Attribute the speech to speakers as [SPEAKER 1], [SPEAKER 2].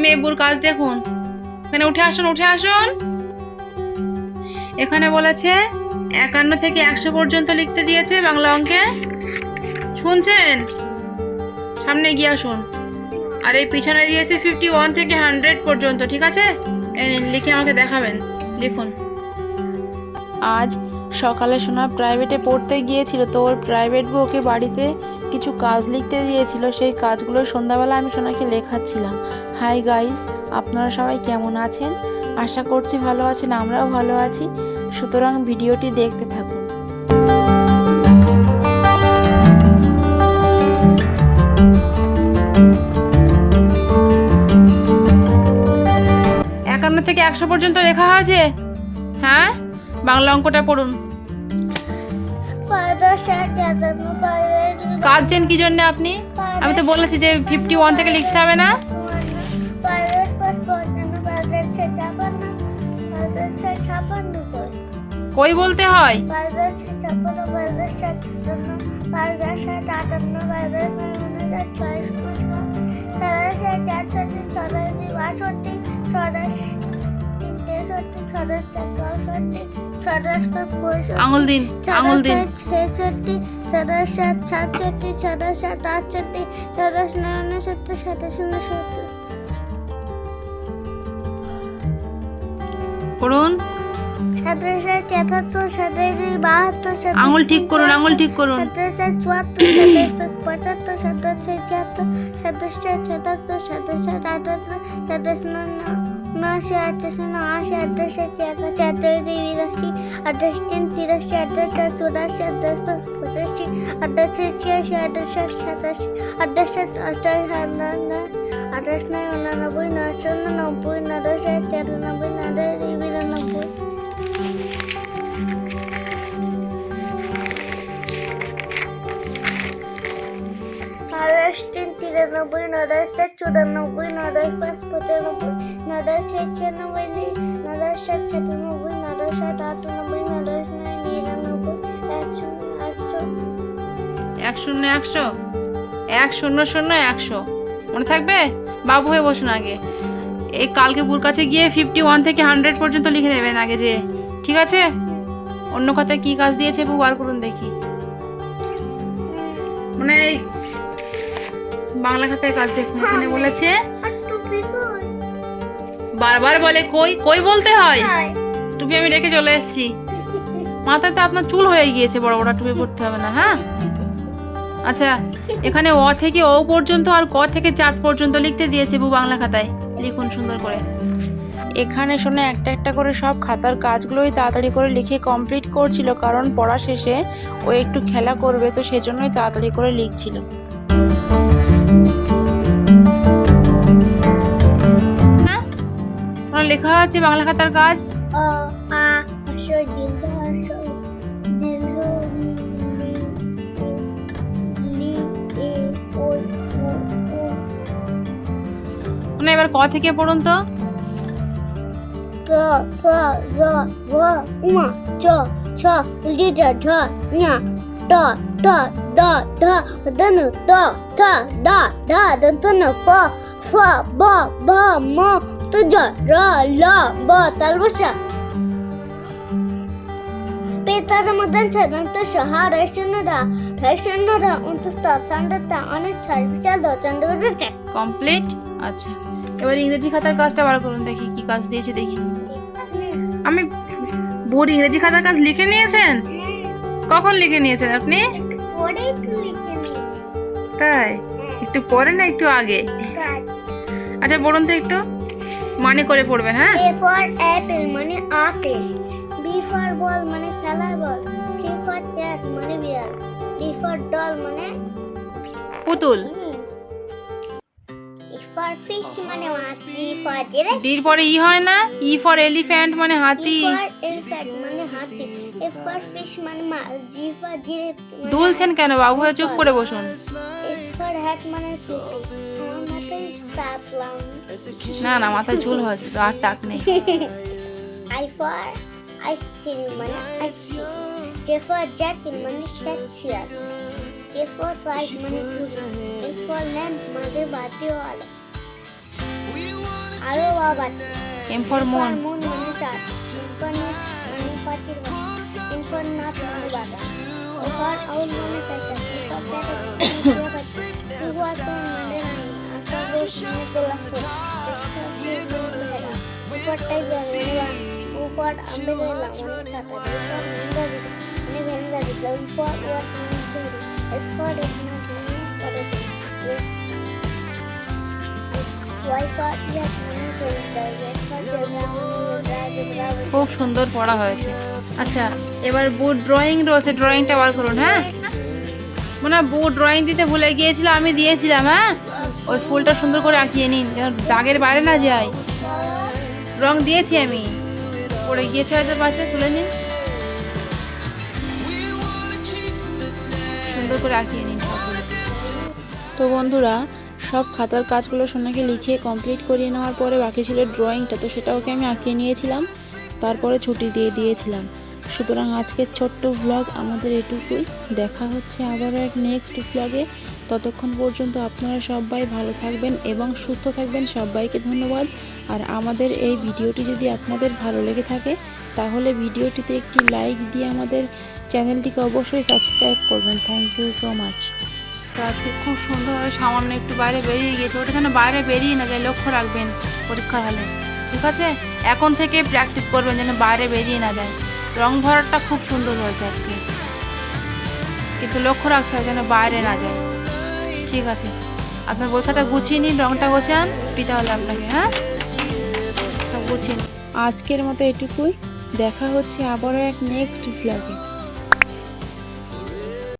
[SPEAKER 1] আমি এবুর কাজ দেখুন। এখানে উঠে আসুন উঠে আসুন। এখানে বলেছে, একান্ন থেকে একশো পর্যন্ত লিখতে দিয়েছে বাংলা অঙ্কে। শুনছেন? সামনে গিয়ে আসুন। আর এই পিছনে দিয়েছে ফিফটি ওয়ান থেকে হান্ড্রেড পর্যন্ত, ঠিক আছে? লিখে আমাকে দেখাবেন। লিখুন। আজ সকালে সোনা প্রাইভেটে পড়তে গিয়েছিল তো ওর প্রাইভেট বউকে বাড়িতে কিছু কাজ লিখতে দিয়েছিল, সেই কাজগুলো সন্ধ্যাবেলা আমি সোনাকে লেখাচ্ছিলাম। হাই গাইস আপনারা সবাই কেমন আছেন? আশা করছি ভালো আছেন, আমরাও ভালো আছি। সুতরাং ভিডিওটি দেখতে থাকুন। একান্ন থেকে একশো পর্যন্ত লেখা হয়েছে? হ্যাঁ? বাংলা অঙ্কটা পড়ুন কাঁদছেন কি জন্য আপনি আমি তো বলেছি যে ফিফটি ওয়ান থেকে লিখতে হবে না কই বলতে হয় আঙুল দিন আঙুল দিন।
[SPEAKER 2] ছেষট্টি সাতাশ সাত সাতষট্টি সাতাশ সাত আটষট্টি সাতাশ নয় সাতাশ সত্তর।
[SPEAKER 1] করুন
[SPEAKER 2] সাতাশ সাত তেহাত্তর সাতাশ দুই বাহাত্তর সাতাশ
[SPEAKER 1] আঙুল ঠিক করুন আঙুল ঠিক করুন।
[SPEAKER 2] সাতাশ চার চুয়াত্তর সাতাশ পাঁচ পঁচাত্তর সাতাশ ছয় ছিয়াত্তর সাতাশ চার সাতাত্তর সাতাশ সাত আটাত্তর সাতাশ নয়। नशे अठराशे नवाशे अठराशे अठराशे अठराशे तेवीसशे अठराशे तेराशे अठराशे चौदाशे अठराशे पचासशे अठराशे छियाशे अठराशे सताशे अठराशे अठराशे अठराशे उनानब्बे नौ सौ नब्बे नौ दस तिरानब्बे नौ दस नब्बे তিরানব্বই নদশ চার চুরানব্বই নদশ পাঁচ পঁচানব্বই নদশ ছয় ছিয়ানব্বই, দুই নদশ সাত সাতানব্বই নদশ সাত আটানব্বই নদশ নয় নিরানব্বই একশো একশো।
[SPEAKER 1] এক শূন্য একশো? এক শূন্য শূন্য একশো। মনে থাকবে? বাবু হয়ে বসুন আগে। এই কালকে বুর কাছে গিয়ে ফিফটি ওয়ান থেকে হান্ড্রেড পর্যন্ত লিখে নেবেন আগে যে। ঠিক আছে? অন্য কথায় কি কাজ দিয়েছে বউ? বার করুন দেখি। মানে বাংলা খাতায় কাজ দেখুন এখানে বলেছে বারবার বলে কই কই বলতে হয়? টুপি আমি রেখে চলে এসেছি। মাথায় তো আপনার চুল হয়ে গিয়েছে বড় বড় টুপি পড়তে হবে না হ্যাঁ? আচ্ছা এখানে অ থেকে ও পর্যন্ত আর ক থেকে চাঁদ পর্যন্ত লিখতে দিয়েছে বু বাংলা খাতায়। লিখুন সুন্দর করে। এখানে শোনে একটা একটা করে সব খাতার কাজগুলোই তাড়াতাড়ি করে লিখে কমপ্লিট করছিল কারণ পড়া শেষে ও একটু খেলা করবে তো সেজন্যই তাড়াতাড়ি করে লিখছিল। লেখা আছে বাংলা খাতার কাজ?
[SPEAKER 2] অ আ দীর্ঘ দীর্ঘ লি লি
[SPEAKER 1] এবার ক থেকে পড়ুন তো?
[SPEAKER 2] গ গ গ গ উমা চ ছ ঢ ঞা ট ট ড ঢ দন ত থ দ ঢ দন্তন প ফ ব ভ ম তুজ র ল ব তালবসা পেতার মদন ছদন্ত সহা রৈশনরা রৈশনরা উন্তস্ত সন্দতা অনেক ছয় বিশাল দচন্ড
[SPEAKER 1] কমপ্লিট? আচ্ছা এবার ইংরেজি খাতার কাজটা বার করুন দেখি কি কাজ দিয়েছে দেখি। আমি বোর ইংরেজি খাতার কাজ লিখে নিয়েছেন? কখন লিখে নিয়েছেন আপনি?
[SPEAKER 2] তো
[SPEAKER 1] তাই? একটু পরে না একটু আগে। আচ্ছা বলুন তো একটু। মানে করে পড়বেন হ্যাঁ?
[SPEAKER 2] A for apple মানে আপেল। B ফর বল মানে খেলার বল। C for cat মানে বিড়াল। D for doll মানে
[SPEAKER 1] পুতুল।
[SPEAKER 2] জিনিস E fish মানে
[SPEAKER 1] ডির পরে ই হয় না ই ফর এলিফ্যান্ট মানে
[SPEAKER 2] E
[SPEAKER 1] হাতি।
[SPEAKER 2] For elephant মানে মানে মানে
[SPEAKER 1] দুলছেন কেন বাবু? হয়ে চুপ করে বসুন।
[SPEAKER 2] For hat মানে
[SPEAKER 1] না না মাথায় চুল হয়েছে তো আর টাক নেই।
[SPEAKER 2] I for ice cream মানে ice cream J for jacket মানে ক্যাচিয়ার K for kite মানে L for lamp মানে বাতিওয়ালা আবার
[SPEAKER 1] এম ফর মন
[SPEAKER 2] মুন মানে চাঁদ। ইনফারনেট মানে পাখির বাসা। বাতাস ওভার আউল মানে চাচা ইনফার প্যাটা উহাত মানে রানী আশা ঘোষ মানে গোলাপ ফুল
[SPEAKER 1] খুব সুন্দর পড়া হয়েছে। আচ্ছা এবার বুট ড্রয়িং রয়েছে ড্রয়িংটা বার করুন হ্যাঁ? মানে বুট ড্রয়িং দিতে ভুলে গিয়েছিল, আমি দিয়েছিলাম হ্যাঁ? ওই ফুলটা সুন্দর করে আঁকিয়ে নিন। যেন দাগের বাইরে না যায়। রং দিয়েছি আমি। পড়ে গিয়েছে হয়তো পাশে, তুলে নিন। সুন্দর করে আঁকিয়ে নিন তো বন্ধুরা, সব খাতার কাজগুলো সোনাকে লিখিয়ে কমপ্লিট করিয়ে নেওয়ার পরে বাকি ছিল ড্রয়িংটা তো সেটা ওকে আমি আঁকিয়ে নিয়েছিলাম। তারপরে ছুটি দিয়ে দিয়েছিলাম। সুতরাং আজকের ছোট্ট ভ্লগ আমাদের এটুকুই। দেখা হচ্ছে আবারও এক নেক্সট ভ্লগে ততক্ষণ পর্যন্ত আপনারা সবাই ভালো থাকবেন এবং সুস্থ থাকবেন। সবাইকে ধন্যবাদ। আর আমাদের এই ভিডিওটি যদি আপনাদের ভালো লেগে থাকে, তাহলে ভিডিওটিতে একটি লাইক দিয়ে আমাদের চ্যানেলটিকে অবশ্যই সাবস্ক্রাইব করবেন। থ্যাংক ইউ সো মাচ তো আজকে খুব সুন্দরভাবে সামান্য একটু বাইরে বেরিয়ে গিয়েছে। ওটা যেন বাইরে বেরিয়ে না যায়, লক্ষ্য রাখবেন পরীক্ষার হলে। ঠিক আছে? এখন থেকে প্র্যাকটিস করবেন যেন বাইরে বেরিয়ে না যায়। রং ভরাটা খুব সুন্দর হয়েছে আজকে। কিন্তু লক্ষ্য রাখতে হয় যেন বাইরে না যায়। ঠিক আছে। আপনার বই খাতা গুছিয়ে নিন, রংটা গোছান দিতে হলে আপনাকে হ্যাঁ? গুছিয়ে আজকের মতো এটুকুই। দেখা হচ্ছে আবারও এক নেক্সট ব্লগে